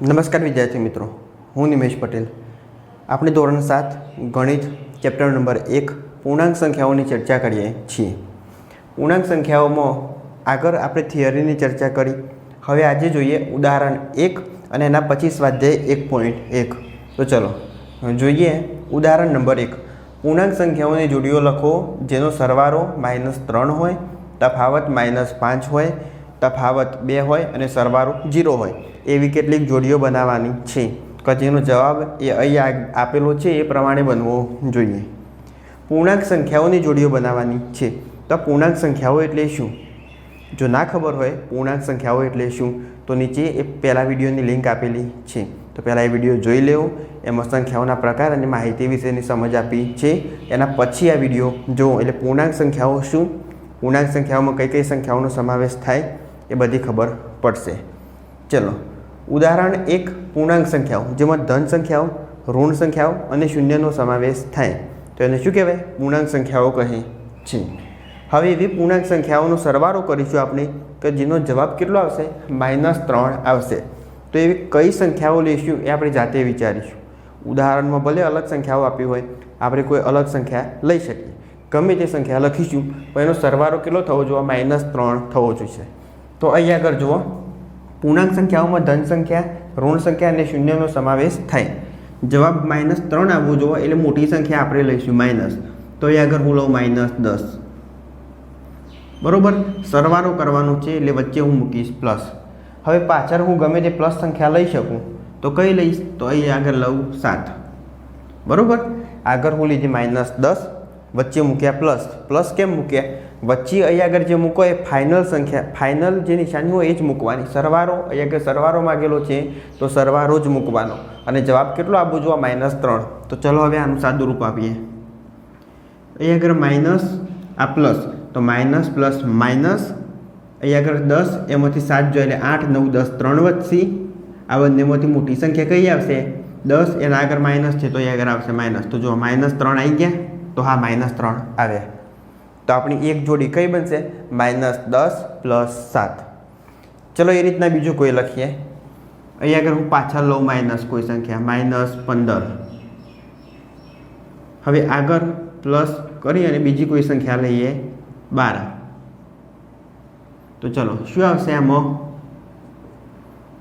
નમસ્કાર વિદ્યાર્થી મિત્રો, હું નિમેશ પટેલ. આપણે ધોરણ સાત, ગણિત, ચેપ્ટર નંબર એક, પૂર્ણાંક સંખ્યાઓની ચર્ચા કરીએ છીએ. પૂર્ણાંક સંખ્યાઓમાં આગળ આપણે થિયરીની ચર્ચા કરી. હવે આજે જોઈએ ઉદાહરણ એક અને એના પછી સ્વાધ્યાય એક પોઈન્ટ એક. તો ચલો, જોઈએ ઉદાહરણ નંબર એક. પૂર્ણાંક સંખ્યાઓની જોડીઓ લખો, જેનો સરવારો માઇનસ ત્રણ હોય, તફાવત માઇનસ પાંચ હોય, તફાવત બે હોય અને સરવારો જીરો હોય. એવી કેટલીક જોડીઓ બનાવવાની છે. જેનો જવાબ એ અહીં આપેલો છે, એ પ્રમાણે બનવો જોઈએ. પૂર્ણાંક સંખ્યાઓની જોડીઓ બનાવવાની છે. તો પૂર્ણાંક સંખ્યાઓ એટલે શું? જો ના ખબર હોય, પૂર્ણાંક સંખ્યાઓ એટલે શું? તો નીચે એ પહેલાં વિડીયોની લિંક આપેલી છે. તો પહેલાં એ વીડિયો જોઈ લેવો. એમાં સંખ્યાઓના પ્રકાર અને માહિતી વિશેની સમજ આપી છે. એના પછી આ વીડિયો જુઓ એટલે પૂર્ણાંક સંખ્યાઓ શું? પૂર્ણાંક સંખ્યાઓમાં કઈ કઈ સંખ્યાઓનો સમાવેશ થાય એ બધી ખબર પડશે. ચલો. ઉદાહરણ એક, પૂર્ણાંક સંખ્યાઓ, જેમાં ધન સંખ્યાઓ, ઋણ સંખ્યાઓ અને શૂન્યનો સમાવેશ થાય. તો એને શું કહેવાય? પૂર્ણાંક સંખ્યાઓ કહે છે. હવે એવી પૂર્ણાંક સંખ્યાઓનો સરવાળો કરીશું આપણે, કે જેનો જવાબ કેટલો આવશે? માઇનસ ત્રણ આવશે. તો એવી કઈ સંખ્યાઓ લઈશું એ આપણે જાતે વિચારીશું. ઉદાહરણમાં ભલે અલગ સંખ્યાઓ આપી હોય, આપણે કોઈ અલગ સંખ્યા લઈ શકીએ. ગમે તે સંખ્યા લખીશું, પણ એનો સરવાળો કેટલો થવો જોઈએ? માઇનસ ત્રણ થવો જોઈએ. તો અહીંયા આગળ જુઓ. પૂર્ણાંક સંખ્યાઓમાં ધન સંખ્યા, ઋણ સંખ્યા અને શૂન્યનો સમાવેશ થાય. જવાબ માઇનસ ત્રણ આવવો જોઈએ, એટલે મોટી સંખ્યા આપણે લઈશું માઇનસ તો એ આગળ હું લઉં માઇનસ દસ. બરોબર? સરવારો કરવાનો છે, એટલે વચ્ચે હું મૂકીશ પ્લસ હવે પાછળ હું ગમે તે પ્લસ સંખ્યા લઈ શકું, તો કઈ લઈશ? તો અહીં આગળ લઉં સાત. બરાબર? આગળ હું લીધી માઇનસ દસ. વચ્ચે મૂક્યા પ્લસ પ્લસ કેમ મૂક્યા? વચ્ચે અહીં આગળ જે મૂકો એ ફાઇનલ સંખ્યા. ફાઇનલ જે નિશાની હોય એ જ મૂકવાની. સરવારો, અહીં આગળ સરવારો માગેલો છે, તો સરવારો જ મૂકવાનો. અને જવાબ કેટલો આપવો જોવા માઇનસ ત્રણ. તો ચલો હવે આનું સાદું રૂપ આપીએ. અહીં આગળ માઇનસ આ પ્લસ તો માઇનસ પ્લસ માઇનસ અહીં આગળ દસ, એમાંથી સાત જોઈએ એટલે આઠ, નવ, દસ, ત્રણ વધશે. આ બંનેમાંથી મોટી સંખ્યા કઈ આવશે? દસ. એના આગળ માઇનસ છે તો અહીં આગળ આવશે માઇનસ તો જો માઇનસ ત્રણ આવી ગયા. તો હા માઇનસ ત્રણ આવ્યા તો આપણી એક જોડી કઈ બનશે? માઇનસ દસ પ્લસ સાત. ચલો, એ રીતના બીજું કોઈ લખીએ. અહીંયા આગળ હું પાછળ લઉં માઇનસ કોઈ સંખ્યા. માઇનસ પંદર. હવે આગળ પ્લસ કરી અને બીજી કોઈ સંખ્યા લઈએ. બાર. તો ચલો, શું આવશે આમાં?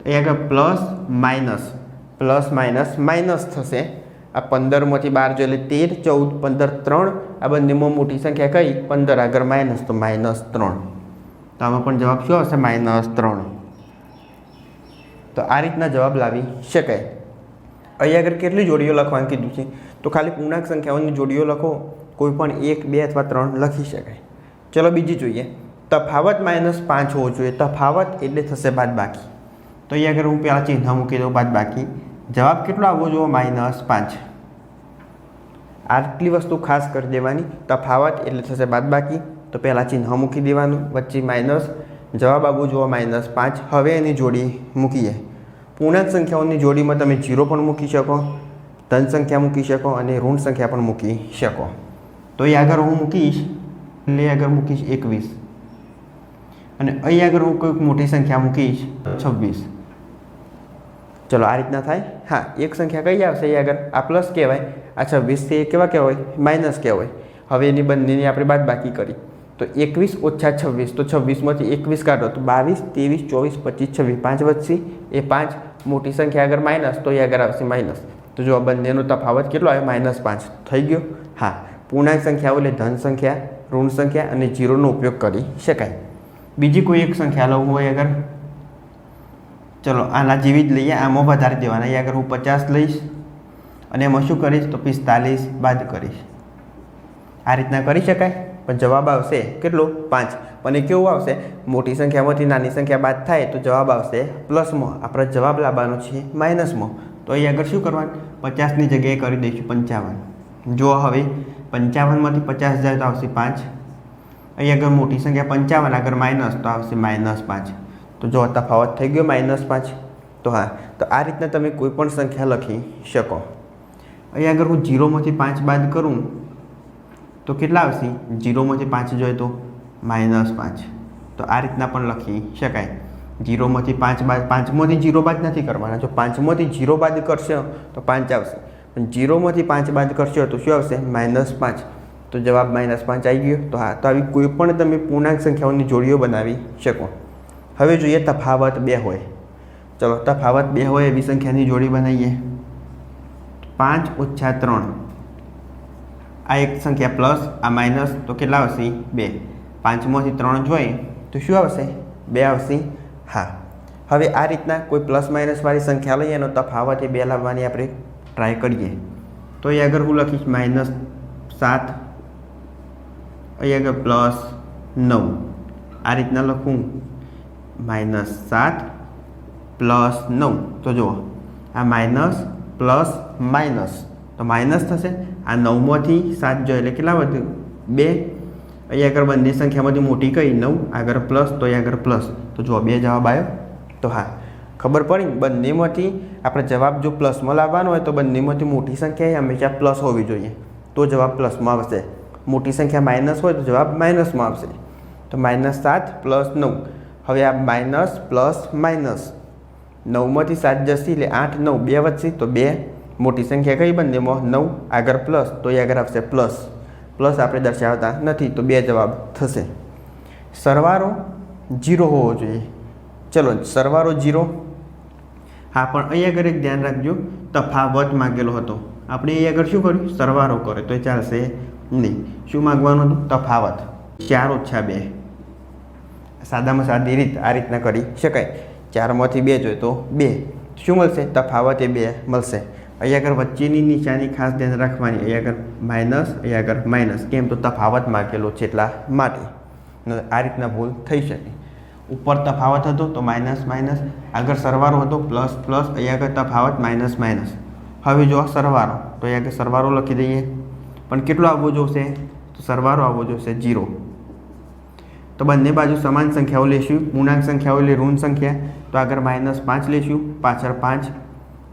અહીંયા આગળ plus minus plus minus minus થશે. આ પંદરમાંથી બાર જો એટલે તેર, ચૌદ, પંદર, ત્રણ. આ બંનેમાં મોટી સંખ્યા કઈ? પંદર. આગળ માઇનસ, તો માઇનસ ત્રણ. તો આમાં પણ જવાબ શું આવશે? માઇનસ ત્રણ. તો આ રીતના જવાબ લાવી શકાય. અહીં આગળ કેટલી જોડીઓ લખવાનું કીધું છે? તો ખાલી પૂર્ણાંક સંખ્યાઓની જોડીઓ લખો. કોઈ પણ એક, બે અથવા ત્રણ લખી શકાય. ચલો બીજી જોઈએ. તફાવત માઇનસ પાંચ હોવો જોઈએ. તફાવત એટલે થશે બાદ બાકી તો અહીં આગળ હું પહેલાં ચિહ્ન મૂકી દઉં બાદ બાકી જવાબ કેટલો આવવો જોઈએ? માઇનસ પાંચ. આટલી વસ્તુ ખાસ કરી દેવાની. તફાવત એટલે થશે બાદ બાકી તો પહેલાં ચિહ્ન મૂકી દેવાનું. વચ્ચે માઇનસ જવાબ આવવો જોઈએ માઇનસ પાંચ. હવે એની જોડી મૂકીએ. પૂર્ણાંક સંખ્યાઓની જોડીમાં તમે જીરો પણ મૂકી શકો, ધન સંખ્યા મૂકી શકો અને ઋણ સંખ્યા પણ મૂકી શકો. તો એ આગળ હું મૂકીશ. એટલે આગળ મૂકીશ એકવીસ. અને અહીં આગળ હું કોઈક મોટી સંખ્યા મૂકીશ, છવ્વીસ. ચલો, આ રીતના થાય. હા, એક સંખ્યા કઈ આવશે એ આગળ? આ પ્લસ કહેવાય, આ છવ્વીસથી એ કેવા કહેવાય? માઇનસ કહેવાય. હવે એની બંનેની આપણે બાદ બાકી કરી. તો એકવીસ ઓછા છવ્વીસ, તો છવ્વીસમાંથી એકવીસ કાઢો, તો બાવીસ, ત્રેવીસ, ચોવીસ, પચીસ, છવ્વીસ, પાંચ વધશે. એ પાંચ મોટી સંખ્યા આગળ માઇનસ તો એ આગળ આવશે માઇનસ તો જો આ બંનેનો તફાવત કેટલો આવે માઇનસ પાંચ. થઈ ગયો? હા. પૂર્ણાંક સંખ્યાઓ એટલે ધન સંખ્યા, ઋણ સંખ્યા અને જીરોનો ઉપયોગ કરી શકાય. બીજી કોઈ એક સંખ્યા લઉં હોય અગર ચલો, આના જેવી જ લઈએ, આમાં વધારે દેવાના. અહીંયા આગળ હું પચાસ લઈશ અને એમાં શું કરીશ? તો પિસ્તાલીસ બાદ કરીશ. આ રીતના કરી શકાય? પણ જવાબ આવશે કેટલો? પાંચ. પણ એ કેવું આવશે? મોટી સંખ્યામાંથી નાની સંખ્યા બાદ થાય તો જવાબ આવશે પ્લસમાં આપણે જવાબ લાવવાનો છે માઇનસમાં તો અહીં આગળ શું કરવાનું? પચાસની જગ્યાએ કરી દઈશું પંચાવન. જો હવે, પંચાવનમાંથી પચાસ જાય તો આવશે પાંચ. અહીં આગળ મોટી સંખ્યા પંચાવન, આગળ માઇનસ તો આવશે માઇનસ પાંચ. તો જો તફાવત થઈ ગયો માઇનસ પાંચ, તો હા, તો આ રીતના તમે કોઈ પણ સંખ્યા લખી શકો. અહીં આગળ હું જીરોમાંથી પાંચ બાદ કરું, તો કેટલા આવશે? જીરોમાંથી પાંચ જોઈએ તો માઇનસ પાંચ. તો આ રીતના પણ લખી શકાય. જીરોમાંથી પાંચ બાદ પાંચમાંથી જીરો બાદ નથી કરવાના. જો પાંચમાંથી જીરો બાદ કરશો, તો પાંચ આવશે. પણ જીરોમાંથી પાંચ બાદ કરશો તો શું આવશે? માઇનસ પાંચ. તો જવાબ માઇનસ પાંચ આવી ગયો. તો હા, તો આવી કોઈ પણ તમે પૂર્ણાંક સંખ્યાઓની જોડીઓ બનાવી શકો. હવે જોઈએ તફાવત બે હોય. ચલો, તફાવત બે હોય, એવી સંખ્યાની જોડી બનાવીએ. પાંચ ઓછા ત્રણ. આ એક સંખ્યા પ્લસ, આ માઇનસ, તો કેટલા આવશે? બે. પાંચમાંથી ત્રણ જોઈએ, તો શું આવશે? બે આવશે. હા. હવે આ રીતના કોઈ પ્લસ માઇનસવાળી સંખ્યા લઈએ એનો તફાવત એ બે લાવવાની આપણે ટ્રાય કરીએ. તો અહીં આગળ હું લખીશ માઇનસ સાત અહીં આગળ પ્લસ નવ. આ રીતના લખું. માઇનસ સાત પ્લસ નવ. તો જુઓ, આ માઇનસ પ્લસ માઇનસ. તો માઇનસ થશે. આ નવમાંથી સાત જો એટલે કેટલા વધ્યું બે. અહીં આગળ બંને સંખ્યામાંથી મોટી કઈ? નવ. આગળ પ્લસ, તો અહીંયા આગળ પ્લસ. તો જુઓ, બે જવાબ આવ્યો. તો હા, ખબર પડી? બંનેમાંથી આપણે જવાબ જો પ્લસમાં લાવવાનો હોય તો બંનેમાંથી મોટી સંખ્યા હંમેશા પ્લસ હોવી જોઈએ. તો જવાબ પ્લસમાં આવશે. મોટી સંખ્યા માઇનસ હોય તો જવાબ માઇનસમાં આવશે. તો માઇનસ સાત પ્લસ નવ. હવે આ માઇનસ પ્લસ માઇનસ નવમાંથી સાત જશે એટલે આઠ, નવ, બે વધશે, તો બે. મોટી સંખ્યા કઈ બંનેમાં નવ. આગળ પ્લસ, તો એ આગળ આવશે પ્લસ. પ્લસ આપણે દર્શાવતા નથી, તો બે જવાબ થશે. સરવારો જીરો હોવો જોઈએ. ચલો, સરવારો જીરો. હા, પણ અહીં આગળ એક ધ્યાન રાખજો. તફાવત માગેલો હતો. આપણે અહીં આગળ શું કર્યું? સરવારો કરે તો એ ચાલશે નહીં. શું માગવાનું હતું? તફાવત. ચાર ઓછા બે. સાદામાં સાદી રીત, આ રીતના કરી શકાય. ચારમાંથી બે જોઈએ તો બે. શું મળશે? તફાવત એ બે મળશે. અહીંયા આગળ વચ્ચેની નિશાની ખાસ ધ્યાન રાખવાની. અહીં આગળ માઇનસ, અહીંયા આગળ માઇનસ. કેમ? તો તફાવત માગેલો છે એટલા માટે આ રીતના ભૂલ થઈ શકે. ઉપર તફાવત હતો તો માઇનસ માઇનસ. આગળ સરવારો હતો પ્લસ પ્લસ. અહીંયા આગળ તફાવત માઇનસ માઇનસ. હવે જો સરવારો, તો અહીં આગળ સરવારો લખી દઈએ. પણ કેટલો આવવો જોશે? તો સરવારો આવવો જોશે જીરો તો બંને બાજુ સમાન સંખ્યાઓ લેશું. પૂર્ણાંક સંખ્યાઓ એટલે ઋણ સંખ્યા. તો આગળ માઇનસ પાંચ લેશું. પાછળ પાંચ.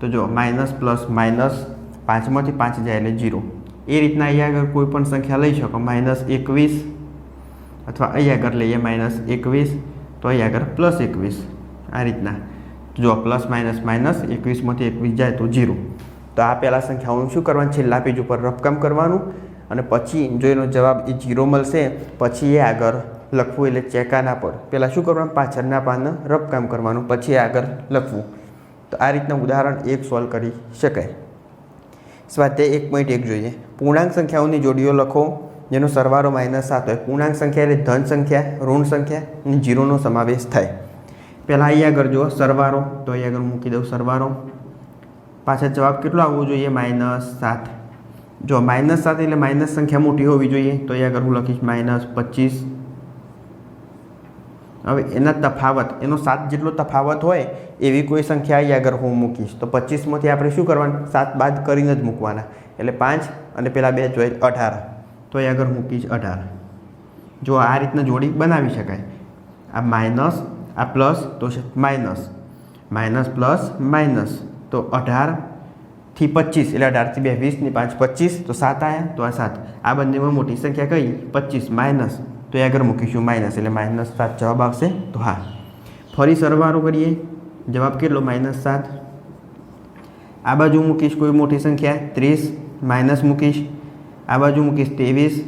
તો જો, માઇનસ પ્લસ માઇનસ પાંચમાંથી પાંચ જાય એટલે જીરો એ રીતના અહીંયા આગળ કોઈ પણ સંખ્યા લઈ શકો. માઇનસ એકવીસ અથવા અહીંયા આગળ લઈએ માઇનસ એકવીસ, તો અહીં આગળ પ્લસ એકવીસ. આ રીતના. જો પ્લસ માઇનસ માઇનસ એકવીસમાંથી એકવીસ જાય તો જીરો તો આ પહેલાં સંખ્યાઓનું શું કરવાનું? છેલ્લા પેજ ઉપર રફકામ કરવાનું. અને પછી જો એનો જવાબ એ જીરો મળશે, પછી એ આગળ લખવું એટલે ચેકાના પર પહેલાં શું કરવાનું? પાછળના પાન રબકામ કરવાનું, પછી આગળ લખવું. તો આ રીતના ઉદાહરણ એક સોલ્વ કરી શકાય. સ્વાધ્યાય એક પોઈન્ટ એક જોઈએ. પૂર્ણાંક સંખ્યાઓની જોડીઓ લખો, જેનો સરવાળો માઇનસ સાત હોય. પૂર્ણાંક સંખ્યા એટલે ધન સંખ્યા, ઋણ સંખ્યા અને જીરોનો સમાવેશ થાય. પહેલાં અહીં આગળ જુઓ, સરવાળો. તો અહીં આગળ મૂકી દઉં સરવાળો. પાછળ જવાબ કેટલો આવવો જોઈએ? માઇનસ સાત. જો માઇનસ સાત એટલે માઇનસ સંખ્યા મોટી હોવી જોઈએ, તો અહીં આગળ હું લખીશ માઇનસ પચીસ. હવે એના તફાવત, એનો સાત જેટલો તફાવત હોય, એવી કોઈ સંખ્યા અહીં આગળ હું મૂકીશ. તો પચીસમાંથી આપણે શું કરવાનું? સાત બાદ કરીને જ મૂકવાના. એટલે પાંચ અને પેલા બે જોઈએ અઢાર. તો અહીં આગળ મૂકીશ અઢાર. જો આ રીતના જોડી બનાવી શકાય. આ માઇનસ, આ પ્લસ, તો છે માઇનસ. Minus plus, minus. તો અઢારથી પચીસ. એટલે અઢારથી બે વીસની પાંચ પચીસ. તો સાત આવ્યા તો આ સાત. આ બંનેમાં મોટી સંખ્યા કઈ? પચીસ. માઇનસ. તો એ આગળ મૂકીશું માઇનસ એટલે માઇનસ સાત જવાબ આવશે. તો હા, ફરી સરવાળો કરીએ. જવાબ કેટલો? માઇનસ સાત. આ બાજુ મૂકીશ કોઈ મોટી સંખ્યા, ત્રીસ. માઇનસ મૂકીશ. આ બાજુ મૂકીશ ત્રેવીસ.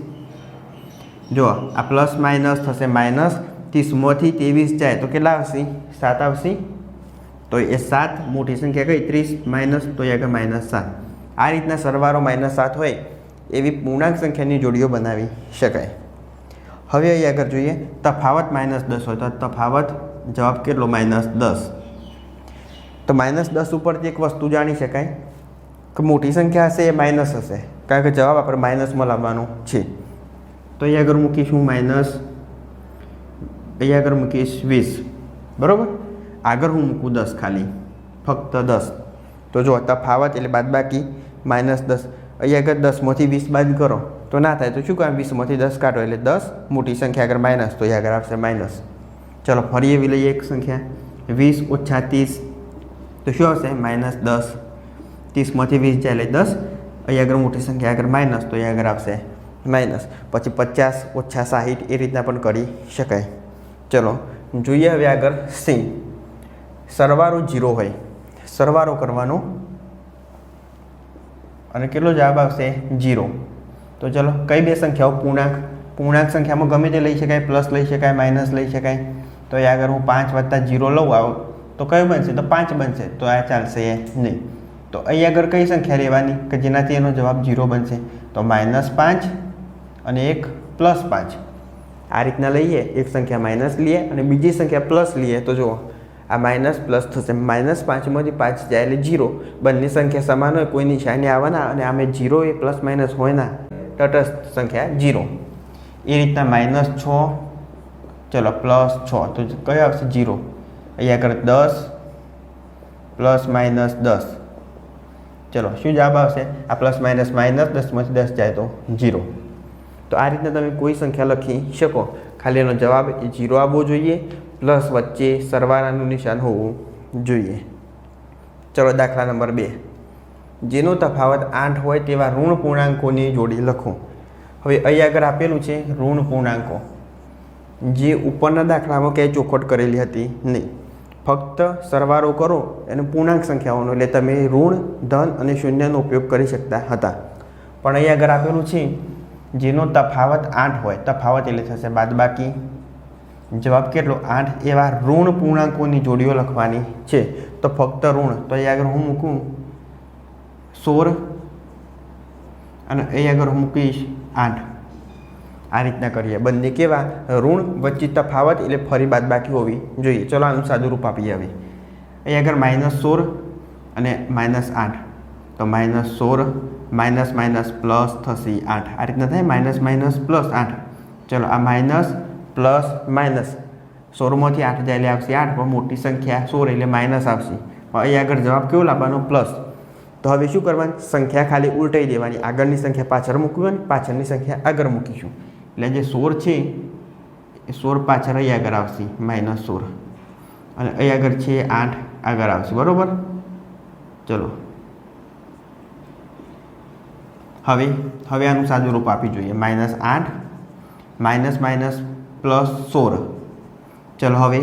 જો આ પ્લસ માઇનસ થશે માઇનસ ત્રીસમાંથી ત્રેવીસ જાય, તો કેટલા આવશે? સાત આવશે. તો એ સાત મોટી સંખ્યા કઈ? ત્રીસ માઇનસ તો એ આગળ માઇનસ સાત. આ રીતના સરવારો માઇનસ સાત હોય, એવી પૂર્ણાંક સંખ્યાની જોડીઓ બનાવી શકાય. હવે અહીં આગળ જોઈએ, તફાવત માઇનસ દસ હોય તો તફાવત જવાબ કેટલો? માઇનસ દસ. તો માઇનસ દસ ઉપરથી એક વસ્તુ જાણી શકાય કે મોટી સંખ્યા હશે, એ માઇનસ હશે. કારણ કે જવાબ આપણે માઇનસમાં લાવવાનો છે. તો અહીં આગળ મૂકીશું માઇનસ અહીં આગળ મૂકીશ વીસ. બરાબર? આગળ હું મૂકું દસ ખાલી. ફક્ત દસ. તો જો તફાવત એટલે બાદ બાકી માઇનસ દસ. અહીં આગળ દસમાંથી વીસ બાદ કરો. તો ના થાય તો શું કામ? વીસમાંથી દસ કાઢો એટલે દસ. મોટી સંખ્યા આગળ માઇનસ તો એ આગળ આવશે માઇનસ. ચલો, ફરી એવી લઈએ એક સંખ્યા. વીસ ઓછા ત્રીસ. તો શું આવશે? માઇનસ દસ. ત્રીસમાંથી વીસ જાય એટલે દસ. અહીં આગળ મોટી સંખ્યા આગળ માઇનસ તો એ આગળ આવશે માઇનસ. પછી પચાસ ઓછા સાહીઠ એ રીતના પણ કરી શકાય. ચલો, જોઈએ હવે આગળ સી. સરવારો જીરો હોય. સરવારો કરવાનો. અને કેટલો જવાબ આવશે? જીરો. તો ચલો, કઈ બે સંખ્યાઓ? પૂર્ણાંક. પૂર્ણાંક સંખ્યામાં ગમે તે લઈ શકાય પ્લસ લઈ શકાય માઇનસ લઈ શકાય. તો એ આગળ હું પાંચ વત્તા જીરો લઉં આવું. તો કયું બનશે? તો પાંચ બનશે. તો આ ચાલશે નહીં. તો અહીં આગળ કઈ સંખ્યા લેવાની કે જેનાથી એનો જવાબ જીરો બનશે. તો માઇનસ પાંચ અને એક પ્લસ પાંચ. આ રીતના લઈએ. એક સંખ્યા માઇનસ લઈએ અને બીજી સંખ્યા પ્લસ લઈએ. તો જુઓ, આ માઇનસ પ્લસ થશે. માઇનસ પાંચમાંથી પાંચ જાય એટલે જીરો. બંને સંખ્યા સમાન હોય કોઈ નિશાની આવવાના અને આમે જીરો એ પ્લસ માઇનસ હોય ના. તટસ્થ સંખ્યા જીરો એ રીતના માઇનસ છ, ચલો પ્લસ છ. તો કયો આવશે? જીરો અહીંયા આગળ દસ પ્લસ માઇનસ દસ. ચલો, શું જવાબ આવશે? આ પ્લસ માઇનસ માઇનસ દસમાંથી દસ જાય તો જીરો તો આ રીતના તમે કોઈ સંખ્યા લખી શકો. ખાલી એનો જવાબ એ જીરો આવવો જોઈએ પ્લસ વચ્ચે સરવાળાનું નિશાન હોવું જોઈએ. ચલો, દાખલા નંબર બે. જેનો તફાવત આઠ હોય તેવા ઋણ પૂર્ણાંકોની જોડી લખો. હવે અહીં આગળ આપેલું છે ઋણ પૂર્ણાંકો. જે ઉપરના દાખલામાં ક્યાંય ચોખવટ કરેલી હતી નહીં. ફક્ત સરવારો કરો અને પૂર્ણાંક સંખ્યાઓનો, એટલે તમે ઋણ, ધન અને શૂન્યનો ઉપયોગ કરી શકતા હતા. પણ અહીં આગળ આપેલું છે જેનો તફાવત આઠ હોય. તફાવત એટલે થશે બાદબાકી. જવાબ કેટલો? આઠ. એવા ઋણ પૂર્ણાંકોની જોડીઓ લખવાની છે. તો ફક્ત ઋણ. તો અહીં આગળ હું મૂકું. સોળ અને અહીં આગળ હું મૂકીશ આઠ. આ રીતના કરીએ. બંને કેવા? ઋણ વચ્ચે તફાવત એટલે ફરી બાદ બાકી હોવી જોઈએ. ચલો આનું સાદું રૂપ આપીએ હવે અહીં આગળ માઇનસ સોળ અને માઇનસ આઠ. તો માઇનસ સોળ માઇનસ માઇનસ પ્લસ થશે આઠ. આ રીતના થાય? માઇનસ માઇનસ પ્લસ આઠ. ચલો આ માઇનસ પ્લસ માઇનસ સોળમાંથી આઠ જાય એટલે આવશે આઠ. પણ મોટી સંખ્યા સોળ એટલે માઇનસ આવશે. અહીં આગળ જવાબ કેવો લાવવાનો? પ્લસ તો હવે શું કરવાનું? સંખ્યા ખાલી ઉલટાઈ દેવાની. આગળની સંખ્યા પાછળ મૂકવી અને પાછળની સંખ્યા આગળ મૂકીશું. એટલે જે સોળ છે, એ સોળ પાછળ અહીં આગળ આવશે માઇનસ સોળ અને અહીં આગળ છે આઠ, આગળ આવશે. બરાબર? ચલો. હવે હવે આનું સાદું રૂપ આપી જોઈએ. માઇનસ આઠ માઇનસ માઇનસ પ્લસ સોળ ચલો હવે,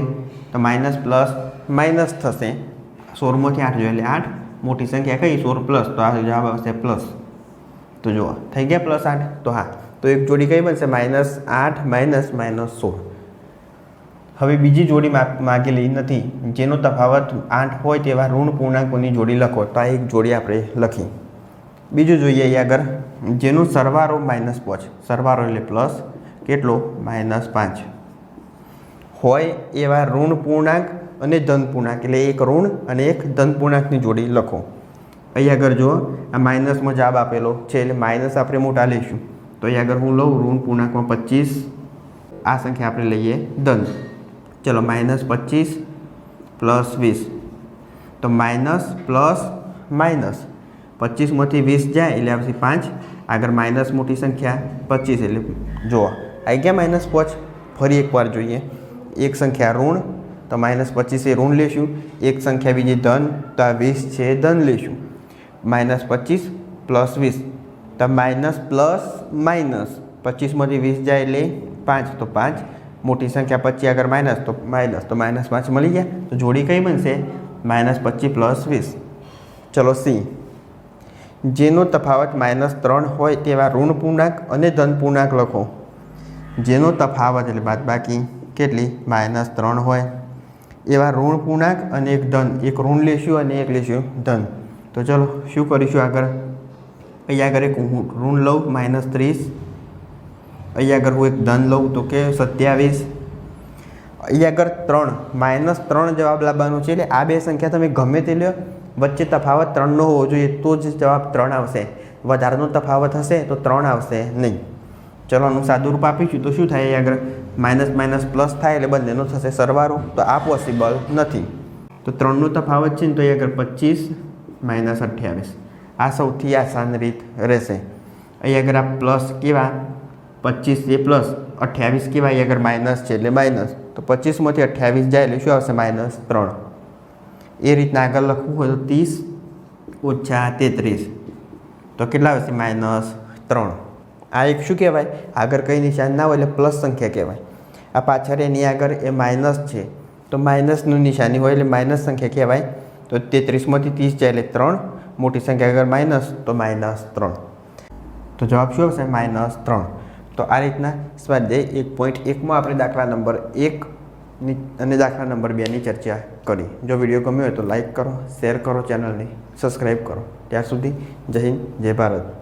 તો માઇનસ પ્લસ માઇનસ થશે. સોળમાંથી આઠ જોઈએ. એટલે આઠ મોટી સંખ્યા કઈ સોળ પ્લસ તો આ જવાબ આવશે પ્લસ તો જુઓ, થઈ ગયા પ્લસ આઠ? તો હા. તો એક જોડી કઈ બનશે? માઇનસ આઠ માઇનસ માઇનસ સોળ. હવે બીજી જોડી માગેલી નથી. જેનો તફાવત આઠ હોય તેવા ઋણ પૂર્ણાંકોની જોડી લખો. તો આ એક જોડી આપણે લખી. બીજું જોઈએ અહીં આગળ. જેનો સરવારો માઇનસ પાંચ. સરવારો એટલે પ્લસ કેટલો? માઇનસ પાંચ. હોય એવા ઋણ પૂર્ણાંક અને ધન પૂર્ણાંક એટલે એક ઋણ અને એક ધનપૂર્ણાંકની જોડી લખો. અહીં આગળ જુઓ, આ માઇનસમાં જવાબ આપેલો છે, એટલે માઇનસ આપણે મોટા લઈશું. તો અહીંયા આગળ હું લઉં, ઋણ પૂર્ણાંકમાં પચીસ, આ સંખ્યા આપણે લઈએ ધન. ચલો, માઇનસ પચીસ પ્લસ વીસ. તો માઇનસ પ્લસ માઇનસ. પચીસમાંથી વીસ જાય, એટલે આવશે પાંચ. આગળ માઇનસ મોટી સંખ્યા, પચીસ, એટલે જુઓ. આવી ગયા માઇનસ પાંચ? ફરી એકવાર જોઈએ. એક સંખ્યા ઋણ તો માઇનસ પચીસ એ ઋણ લેશું. એક સંખ્યા બીજી ધન, તો આ વીસ છે ધન લેશું. માઇનસ પચીસ પ્લસ વીસ. તો માઇનસ પ્લસ માઇનસ. પચીસમાંથી વીસ જાય એટલે પાંચ. તો પાંચ. મોટી સંખ્યા પચીસ આગળ માઇનસ, તો માઇનસ. તો માઇનસ પાંચ મળી ગયા. તો જોડી કઈ બનશે? માઇનસ પચીસ પ્લસ વીસ. ચલો સી. જેનો તફાવત માઇનસ ત્રણ હોય તેવા ઋણ પૂર્ણાંક અને ધન પૂર્ણાંક લખો. જેનો તફાવત એટલે બાદ બાકી કેટલી? માઇનસ ત્રણ હોય. એવા ઋણ પૂર્ણાંક અને એક ધન. એક ઋણ લેશું અને એક લેશું ધન. તો ચલો, શું કરીશું આગળ? અહીંયા આગળ એક હું ઋણ લઉં માઇનસ ત્રીસ. અહીંયા આગળ હું એક ધન લઉં, તો કે સત્યાવીસ. અહીંયા આગળ ત્રણ. માઇનસ ત્રણ જવાબ લાવવાનો છે, એટલે આ બે સંખ્યા તમે ગમે તે લ્યો. વચ્ચે તફાવત ત્રણનો હોવો જોઈએ, તો જ જવાબ ત્રણ આવશે. વધારાનો તફાવત હશે, તો ત્રણ આવશે નહીં. ચલો, આનું સાદું રૂપ આપીશું. તો શું થાય અહીં આગળ? માઇનસ માઇનસ પ્લસ થાય એટલે બંનેનો થશે સરવારો તો આ પોસિબલ નથી. તો ત્રણનો તફાવત છે ને, તો અહીં આગળ પચીસ માઇનસ અઠ્યાવીસ. આ સૌથી આસાન રીત રહેશે. અહીં આગળ આ પ્લસ કેવા? પચીસ એ પ્લસ, અઠ્યાવીસ કેવા? અહીં આગળ માઇનસ છે એટલે માઇનસ. તો પચીસમાંથી અઠ્યાવીસ જાય એટલે શું આવશે? માઇનસ ત્રણ. એ રીતના આગળ લખવું હોય તો ત્રીસ ઓછા તેત્રીસ. તો કેટલા આવશે? માઇનસ ત્રણ. આ એક શું કહેવાય? આગળ કંઈ નિશાન ના હોય એટલે પ્લસ સંખ્યા કહેવાય. આ પાછળ એની આગળ એ માઇનસ છે. તો માઇનસનું નિશાની હોય એટલે માઇનસ સંખ્યા કહેવાય. તો તેત્રીસમાંથી ત્રીસ જાય એટલે ત્રણ. મોટી સંખ્યા આગળ માઇનસ, તો માઇનસ ત્રણ. તો જવાબ શું આવશે? માઇનસ ત્રણ. તો આ રીતના સ્વાધ્યાય એક પોઈન્ટ એકમાં આપણે દાખલા નંબર એક ની અને દાખલા નંબર બેની ચર્ચા કરી. જો વીડિયો ગમ્યો હોય તો લાઇક કરો, શેર કરો, ચેનલને સબસ્ક્રાઈબ કરો. ત્યાર સુધી જય હિન્દ, જય ભારત.